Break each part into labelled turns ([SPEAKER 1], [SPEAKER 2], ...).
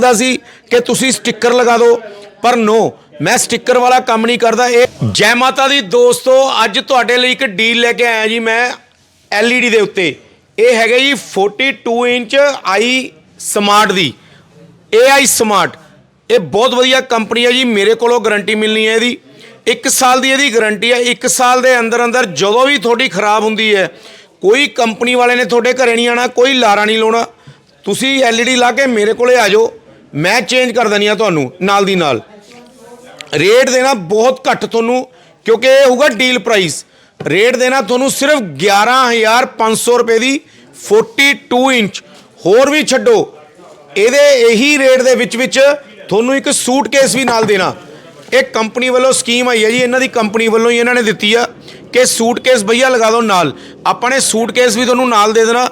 [SPEAKER 1] ਦਾ ਸੀ ਕਿ ਤੁਸੀਂ ਸਟicker ਲਗਾ ਦਿਓ। ਪਰ ਨੋ ਮੈਂ ਸਟicker ਵਾਲਾ ਕੰਮ ਨਹੀਂ ਕਰਦਾ। ਇਹ ਜੈ ਮਾਤਾ ਦੀ ਦੋਸਤੋ, ਅੱਜ ਤੁਹਾਡੇ ਲਈ ਇੱਕ ਡੀਲ ਲੈ ਕੇ ਆਇਆ ਜੀ ਮੈਂ LED ਦੇ ਉੱਤੇ। ਇਹ ਹੈਗਾ ਜੀ 42 ਇੰਚ ਆਈ ਸਮਾਰਟ ਦੀ। AI ਸਮਾਰਟ ਇਹ ਬਹੁਤ ਵਧੀਆ ਕੰਪਨੀ ਹੈ ਜੀ, ਮੇਰੇ ਕੋਲੋਂ ਗਾਰੰਟੀ ਮਿਲਣੀ ਹੈ ਇਹਦੀ। 1 ਸਾਲ ਦੀ ਇਹਦੀ ਗਾਰੰਟੀ ਹੈ 1 ਸਾਲ ਦੇ ਅੰਦਰ ਅੰਦਰ ਜਦੋਂ ਵੀ ਤੁਹਾਡੀ ਖਰਾਬ ਹੁੰਦੀ ਹੈ, ਕੋਈ ਕੰਪਨੀ ਵਾਲੇ ਨੇ ਤੁਹਾਡੇ ਘਰੇ ਨਹੀਂ ਆਣਾ, ਕੋਈ ਲਾਰਾ ਨਹੀਂ ਲਾਉਣਾ। ਤੁਸੀਂ LED ਲਾ ਕੇ ਮੇਰੇ ਕੋਲੇ ਆ ਜਾਓ। ਮੈਂ ਚੇਂਜ ਕਰ ਦੇਣੀ ਆ ਤੁਹਾਨੂੰ, ਨਾਲ ਦੀ ਨਾਲ। ਰੇਟ ਦੇਣਾ ਬਹੁਤ ਘੱਟ ਤੁਹਾਨੂੰ, ਕਿਉਂਕਿ ਇਹ ਹੋਊਗਾ ਡੀਲ ਪ੍ਰਾਈਸ ਰੇਟ ਦੇਣਾ ਤੁਹਾਨੂੰ ਸਿਰਫ 11500 ਰੁਪਏ ਦੀ 42 ਇੰਚ। ਹੋਰ ਵੀ ਛੱਡੋ, ਇਹਦੇ ਇਹੀ ਰੇਟ ਦੇ ਵਿੱਚ ਵਿੱਚ ਤੁਹਾਨੂੰ ਇੱਕ ਸੂਟਕੇਸ ਵੀ ਨਾਲ ਦੇਣਾ। ਇਹ ਕੰਪਨੀ ਵੱਲੋਂ ਸਕੀਮ ਆਈ ਹੈ ਜੀ, ਇਹਨਾਂ ਦੀ ਕੰਪਨੀ ਵੱਲੋਂ ਹੀ ਇਹਨਾਂ ਨੇ ਦਿੱਤੀ ਆ ਕਿ ਸੂਟਕੇਸ ਭਈਆ ਲਗਾ ਦਿਓ ਨਾਲ। ਆਪਾਂ ਨੇ ਸੂਟਕੇਸ ਵੀ ਤੁਹਾਨੂੰ ਨਾਲ ਦੇ ਦੇਣਾ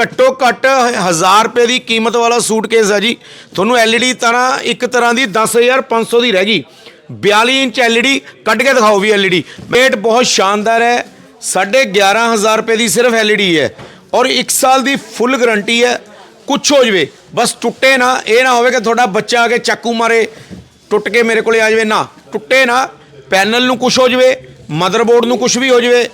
[SPEAKER 1] ਘੱਟੋ ਘੱਟ 1000 ਰੁਪਏ ਦੀ ਕੀਮਤ ਵਾਲਾ ਸੂਟਕੇਸ ਹੈ ਜੀ। ਤੁਹਾਨੂੰ LED ਤਰ੍ਹਾਂ ਇੱਕ ਤਰ੍ਹਾਂ ਦੀ 10500 ਦੀ ਰਹਿ ਗਈ। 42 ਇੰਚ LED ਕੱਢ ਕੇ ਦਿਖਾਓ ਵੀ LED ਪੇਟ ਬਹੁਤ ਸ਼ਾਨਦਾਰ ਹੈ। 11500 ਰੁਪਏ ਦੀ ਸਿਰਫ LED ਹੈ। ਔਰ 1 ਸਾਲ ਦੀ ਫੁੱਲ ਗਾਰੰਟੀ ਹੈ। ਕੁਛ ਹੋ ਜਵੇ, ਬਸ ਟੁੱਟੇ ਨਾ, ਇਹ ਨਾ ਹੋਵੇ ਕਿ ਤੁਹਾਡਾ ਬੱਚਾ ਆ ਕੇ ਚਾਕੂ ਮਾਰੇ, ਟੁੱਟ ਕੇ ਮੇਰੇ ਕੋਲੇ ਆ ਜਾਵੇ। ਨਾ, ਟੁੱਟੇ ਨਾ, ਪੈਨਲ ਨੂੰ ਕੁਛ ਹੋ ਜਵੇ, ਮਦਰਬੋਰਡ ਨੂੰ ਕੁਛ ਵੀ ਹੋ ਜਵੇ,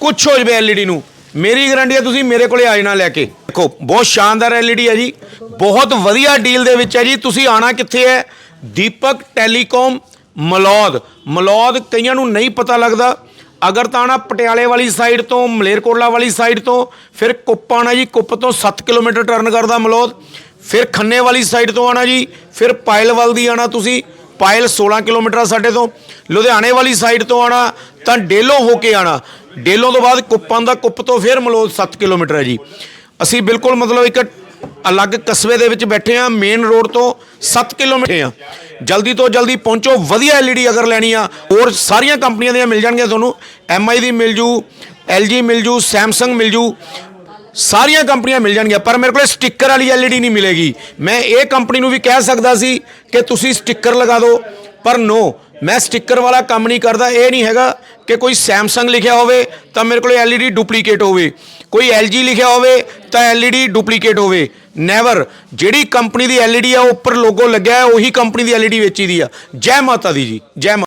[SPEAKER 1] ਕੁਛ ਹੋ ਜਵੇ LED ਨੂੰ। ਮੇਰੀ ਗਾਰੰਟੀ ਹੈ ਤੁਸੀਂ ਮੇਰੇ ਕੋਲੇ ਆ ਜਾਣਾ ਲੈ ਕੇ। ਦੇਖੋ, ਬਹੁਤ ਸ਼ਾਨਦਾਰ LED ਹੈ ਜੀ। ਬਹੁਤ ਵਧੀਆ ਡੀਲ ਦੇ ਵਿੱਚ ਹੈ ਜੀ। ਤੁਸੀਂ ਆਣਾ ਕਿੱਥੇ ਹੈ? ਦੀਪਕ ਟੈਲੀਕਾਮ, ਮਲੌਦ। ਮਲੌਦ ਕਈਆਂ ਨੂੰ ਨਹੀਂ ਪਤਾ ਲੱਗਦਾ। ਅਗਰ ਤਾਂ ਆਣਾ ਪਟਿਆਲੇ ਵਾਲੀ ਸਾਈਡ ਤੋਂ, ਮਲੇਰਕੋਟਲਾ ਵਾਲੀ ਸਾਈਡ ਤੋਂ, ਫਿਰ ਕੁੱਪ ਆਣਾ ਜੀ। ਕੁੱਪ ਤੋਂ 7 ਕਿਲੋਮੀਟਰ ਟਰਨ ਕਰਦਾ ਮਲੌਦ। ਫਿਰ ਖੰਨੇ ਵਾਲੀ ਸਾਈਡ ਤੋਂ ਆਣਾ ਜੀ। ਫਿਰ ਪਾਇਲਵਲ ਦੀ ਆਣਾ ਤੁਸੀਂ। ਪਾਇਲ 16 ਕਿਲੋਮੀਟਰ ਆ ਸਾਡੇ ਤੋਂ, ਲੁਧਿਆਣੇ ਵਾਲੀ ਸਾਈਡ ਤੋਂ ਆਣਾ ਤਾਂ ਡੇਲੋਂ ਹੋ ਕੇ ਆਣਾ ਡੇਲੋਂ ਤੋਂ ਬਾਅਦ ਕੁੱਪਾਂ ਦਾ ਕੁੱਪ ਤੋਂ ਫਿਰ ਮਲੌਦ 7 ਕਿਲੋਮੀਟਰ ਹੈ ਜੀ। ਅਸੀਂ ਬਿਲਕੁਲ ਮਤਲਬ ਇੱਕ ਅਲੱਗ ਕਸਬੇ ਦੇ ਵਿੱਚ ਬੈਠੇ ਆ ਮੇਨ ਰੋਡ ਤੋਂ 7 ਕਿਲੋਮੀਟਰ ਆ ਜਲਦੀ ਤੋਂ ਜਲਦੀ ਪਹੁੰਚੋ, ਵਧੀਆ LED ਅਗਰ ਲੈਣੀ ਆ, ਹੋਰ ਸਾਰੀਆਂ ਕੰਪਨੀਆਂ ਦੀਆਂ ਮਿਲ ਜਾਣਗੀਆਂ ਤੁਹਾਨੂੰ। MI ਦੀ ਮਿਲ ਜੂ LG ਮਿਲ ਜੂ ਸੈਮਸੰਗ ਮਿਲ ਜੂ। ਸਾਰੀਆਂ ਕੰਪਨੀਆਂ ਮਿਲ ਜਾਣਗੀਆਂ, ਪਰ ਮੇਰੇ ਕੋਲ ਸਟicker ਵਾਲੀ LED ਨਹੀਂ ਮਿਲੇਗੀ। ਮੈਂ ਇਹ ਕੰਪਨੀ ਨੂੰ ਵੀ ਕਹਿ ਸਕਦਾ ਸੀ ਕਿ ਤੁਸੀਂ ਸਟicker ਲਗਾ ਦਿਓ, ਪਰ ਨੋ ਮੈਂ ਸਟicker ਵਾਲਾ ਕੰਮ ਨਹੀਂ ਕਰਦਾ। ਇਹ ਨਹੀਂ ਹੈਗਾ ਕਿ ਕੋਈ Samsung ਲਿਖਿਆ ਹੋਵੇ ਤਾਂ ਮੇਰੇ ਕੋਲ LED ਡੁਪਲੀਕੇਟ ਹੋਵੇ। ਕੋਈ LG ਲਿਖਿਆ ਹੋਵੇ ਤਾਂ LED ਡੁਪਲੀਕੇਟ ਹੋਵੇ। ਨੈਵਰ ਜਿਹੜੀ ਕੰਪਨੀ ਦੀ LED ਆ, ਉਹ ਉੱਪਰ ਲੋਗੋ ਲੱਗਿਆ ਹੈ, ਉਹੀ ਕੰਪਨੀ ਦੀ LED ਵੇਚੀ ਦੀ ਆ। ਜੈ ਮਾਤਾ ਦੀ ਜੀ, ਜੈ ਮਾ-